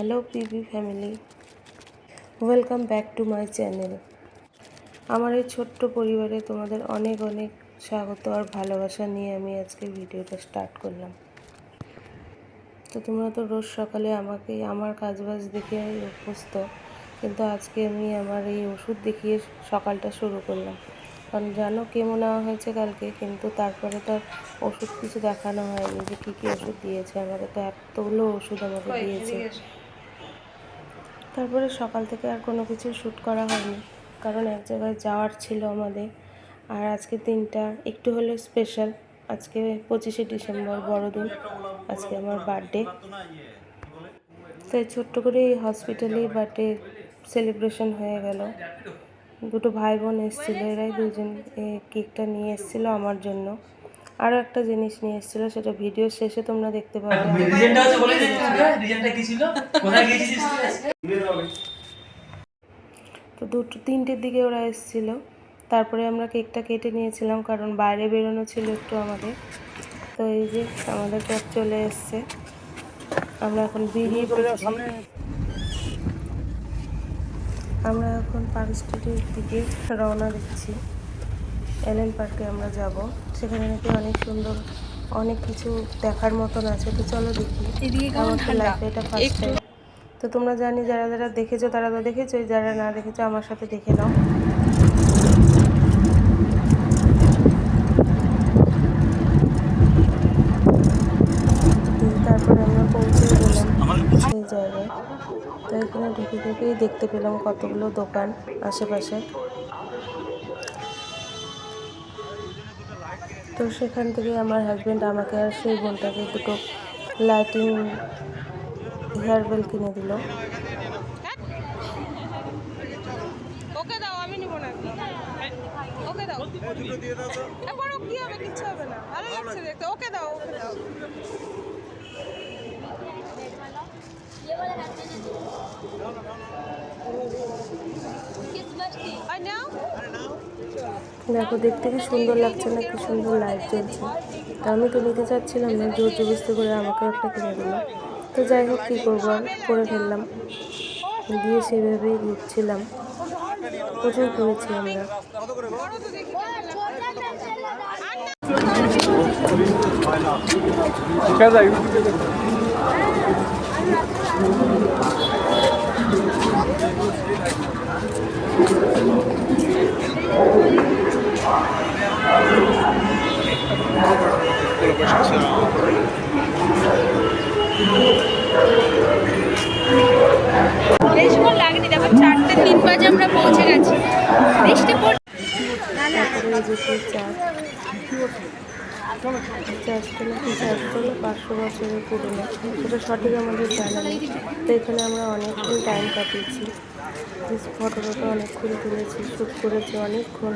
Hello PB family welcome back to my channel আমার এই ছোট্ট পরিবারে তোমাদের অনেক অনেক স্বাগত আর ভালোবাসা নিয়ে আমি আজকে ভিডিওটা স্টার্ট করলাম। তো তোমরা তো রোজ সকালে আমাকে আমার কাজবাজ দেখে অভ্যস্ত, কিন্তু আজকে আমি আমার এই ওষুধ দেখিয়ে সকালটা শুরু করলাম। কারণ জানো কেমো নেওয়া হয়েছে কালকে, কিন্তু তারপরে তো আর ওষুধ কিছু দেখানো হয়নি যে কী কী ওষুধ দিয়েছে। আমাকে তো এতগুলো ওষুধ আমাকে দিয়েছে। তারপরে সকাল থেকে আর কোনো কিছু শ্যুট করা হয়নি। কারণ এক জায়গায় যাওয়ার ছিল আমাদের। আর আজকে দিনটা একটু হলেও স্পেশাল আজকে পঁচিশে ডিসেম্বর, বড়দিন। আজকে আমার বার্থডে তাই ছোট্ট করে এই হসপিটালেই বার্থডে সেলিব্রেশন হয়ে গেল। দুটো ভাই বোন এসেছিল, এরাই দুজন কেকটা নিয়ে এসেছিল আমার জন্য। আরও একটা জিনিস নিয়ে এসেছিল সেটা ভিডিও শেষে তোমরা দেখতে পাবে। রিজেনটা হচ্ছে বলে দিন কি ছিল? কোথায় গিয়েছিস? তো দুটো তিনটের দিকে ওরা এসেছিল। তারপরে আমরা কেকটা কেটে নিয়েছিলাম কারণ বাইরে বেরোনো ছিল একটু আমাদের। তো এই যে আমাদের কেক চলে এসছে। আমরা এখন বেরিয়ে আমরা এখন পার্ক স্ট্রিটের দিকে রওনা দিচ্ছি। এলএন পার্কে আমরা যাব। সেখানে নাকি অনেক সুন্দর অনেক কিছু দেখার মতন আছে। তো চলো দেখি। আমার তো লাইফে এটা ফার্স্ট টাইম তো তোমরা জানি যারা যারা দেখেছ তারা তো দেখেছ যারা না দেখেছ আমার সাথে দেখে নাও। তারপরে আমরা পৌঁছে গেলাম সেই জায়গায়। তো এখানে ঢুকে ঢুকেই দেখতে পেলাম কতগুলো দোকান আশেপাশে। তো সেখান থেকে আমার হাজব্যান্ড আমাকে আর সেই বোনটাকে দুটো লাইটিং হেয়ার বেল কিনে দিল। ওকে দাও, আমি ওকে দাও। কি হবে? হবে না। ওকে দাও দেখো দেখতে কি সুন্দর লাগছে না, কি সুন্দর লাইট জ্বলছে তা আমি তো নিতে চাচ্ছিলাম না, জোর জবস্তি করে আমাকে একটা কিনে দিল। তো যাই হোক, কী করব আর? করে ফেললাম। দিয়ে সেভাবেই ঘুরছিলাম। প্রচুর ঘুরেছি আমরা। বেশিক্ষণ গেছি বৃষ্টি পড়ছে তারপরে এই যে সেই চার্চ চার্চটা নাকি চার্চ করলে পাঁচশো বছরের পুরনো সেটা সঠিক আমাদের জানা নেই তো এখানে আমরা অনেকক্ষণ টাইম কাটিয়েছি ফটো টটো অনেকক্ষণ তুলেছি শ্যুট করেছি অনেকক্ষণ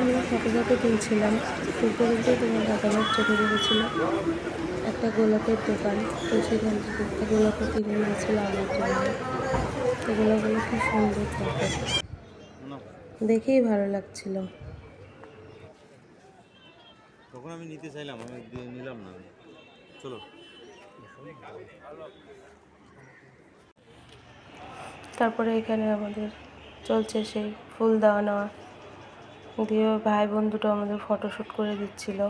আমরা ফটো ফটো তুলছিলাম। তুলতে তুলতে তোমার দাদাভাই চোখে পড়েছিল একটা গোলাপের দোকান। তো সেখান থেকে একটা গোলাপও কিনে নিয়েছিল আমার জন্য তো গোলাপগুলো কি সুন্দর দেখেই ভালো লাগছিল। তখন আমি নিতে চাইলাম, আমি নিলাম না। চলো। তারপরে এখানে আমাদের চলছে সেই ফুল দেওয়া নেওয়া দিয়ে ভাই বোন দুটো আমাদের ফটোশ্যুট করে দিচ্ছিল।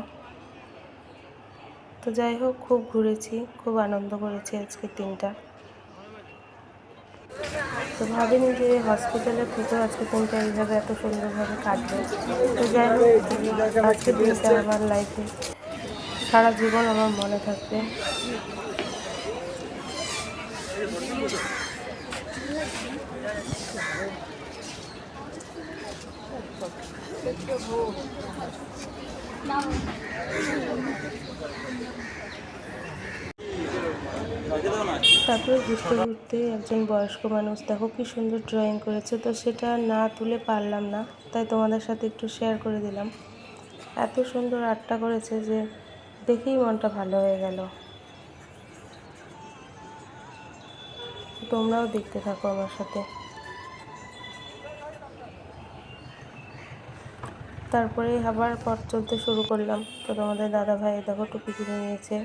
তো যাই হোক, খুব ঘুরেছি, খুব আনন্দ করেছি আজকের দিনটা। তো ভাবিনি যে হসপিটালে থেকেও আজকে দিনটা এইভাবে এত সুন্দরভাবে কাটবে। তো যাই হোক, আজকের দিনটা আমার লাইফে সারা জীবন আমার মনে থাকবে। তারপরে ঘুরতে ঘুরতে একজন বয়স্ক মানুষ, দেখো কি সুন্দর ড্রয়িং করেছে। তো সেটা না তুলে পারলাম না, তাই তোমাদের সাথে একটু শেয়ার করে দিলাম। এত সুন্দর আর্টটা করেছে যে দেখেই মনটা ভালো হয়ে গেল। তোমরাও দেখতে থাকো আমার সাথে। তারপরে আবার পথ চলতে শুরু করলাম। তো তোমাদের দাদা ভাই দেখো টুপি কিনে নিয়েছে।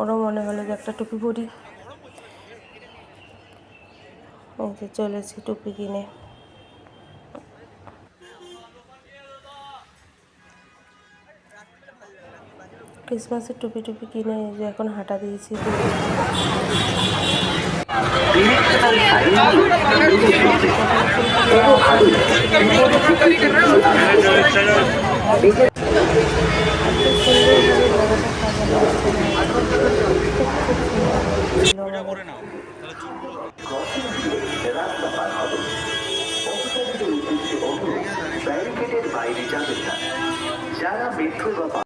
ওরও মনে হলো যে একটা টুপি পরি। এই যে চলেছি টুপি কিনে। ক্রিসমাসের টুপি টুপি কিনে যে এখন হাঁটা দিয়েছি। ব্যারিকেডের বাইরে যাবেন যারা মেট্রো বা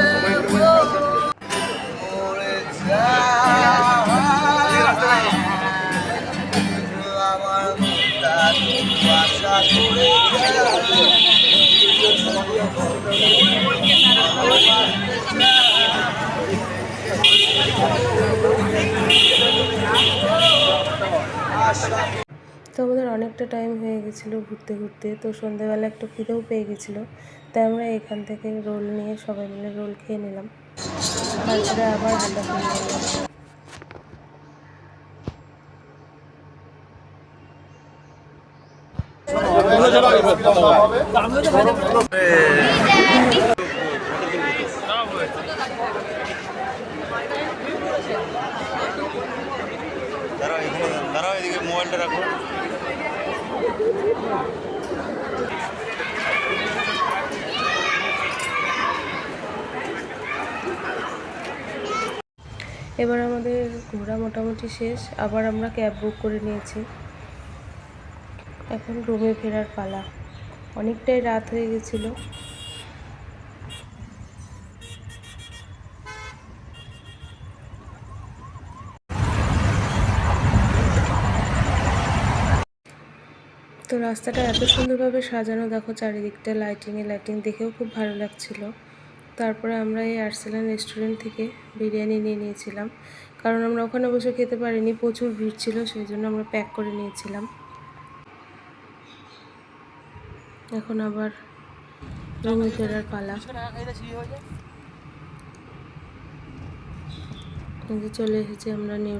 অনেকটা টাইম হয়ে গেছিল ঘুরতে ঘুরতে, তো সন্ধেবেলা একটু খিদেও পেয়ে গেছিল। তাই আমরা এখান থেকে রোল নিয়ে সবাই মিলে রোল খেয়ে নিলাম। তারপরে আবার দাঁড়াও এদিকে মোবাইলটা রাখো। এবার আমাদের ঘোরা মোটামুটি শেষ। আবার আমরা ক্যাব বুক করে নিয়েছি। এখন রুমে ফেরার পালা। অনেকটাই রাত হয়ে গেছিল। তো রাস্তাটা এত সুন্দরভাবে সাজানো, দেখো চারিদিকটা লাইটিংয়ে লাইটিং দেখেও খুব ভালো লাগছিল। তারপরে আমরা এই আর্সেলান রেস্টুরেন্ট থেকে বিরিয়ানি নিয়ে নিয়েছিলাম। কারণ আমরা ওখানে বসে খেতে পারিনি, প্রচুর ভিড় ছিল, সেই জন্য আমরা প্যাক করে নিয়েছিলাম। এখন আবার রুমে ফেরার পালা চলে এসেছি আমরা নিউ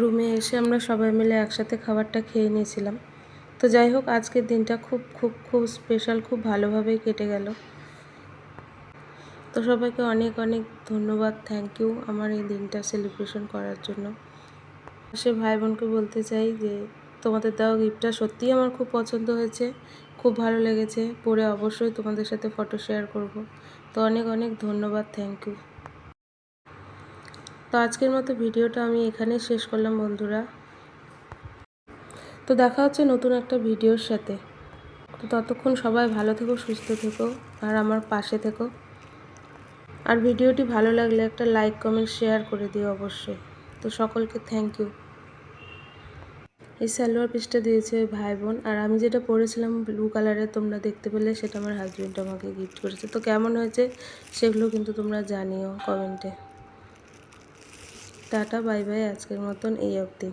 রুমে এসে আমরা সবাই মিলে একসাথে খাবারটা খেয়ে নিয়েছিলাম। তো যাই হোক, আজকের দিনটা খুব খুব খুব স্পেশাল খুব ভালোভাবেই কেটে গেল। তো সবাইকে অনেক অনেক ধন্যবাদ থ্যাংক ইউ আমার এই দিনটা সেলিব্রেশন করার জন্য। সে ভাই বোনকে বলতে চাই যে, তোমাদের দেওয়া গিফটটা সত্যিই আমার খুব পছন্দ হয়েছে, খুব ভালো লেগেছে, পরে অবশ্যই তোমাদের সাথে ফটো শেয়ার করব। তো অনেক অনেক ধন্যবাদ থ্যাংক ইউ তো আজকের মতো ভিডিওটা আমি এখানেই শেষ করলাম, বন্ধুরা। তো দেখা হচ্ছে নতুন একটা ভিডিওর সাথে। তো ততক্ষণ সবাই ভালো থেকো, সুস্থ থেকো, আর আমার পাশে থেকো। আর ভিডিওটি ভালো লাগলে একটা লাইক, কমেন্ট, শেয়ার করে দিও অবশ্যই। তো সকলকে থ্যাংক ইউ। এই সালোয়ার পিসটা দিয়েছে ভাই বোন, আর আমি যেটা পরেছিলাম ব্লু কালারের তোমরা দেখতে পেলে, সেটা আমার হাজব্যান্ড আমাকে গিফট করেছে। তো কেমন হয়েছে, সেগুলো কিন্তু তোমরা জানিও কমেন্টে। টাটা বাই বাই আজকের মতন এই অবধি।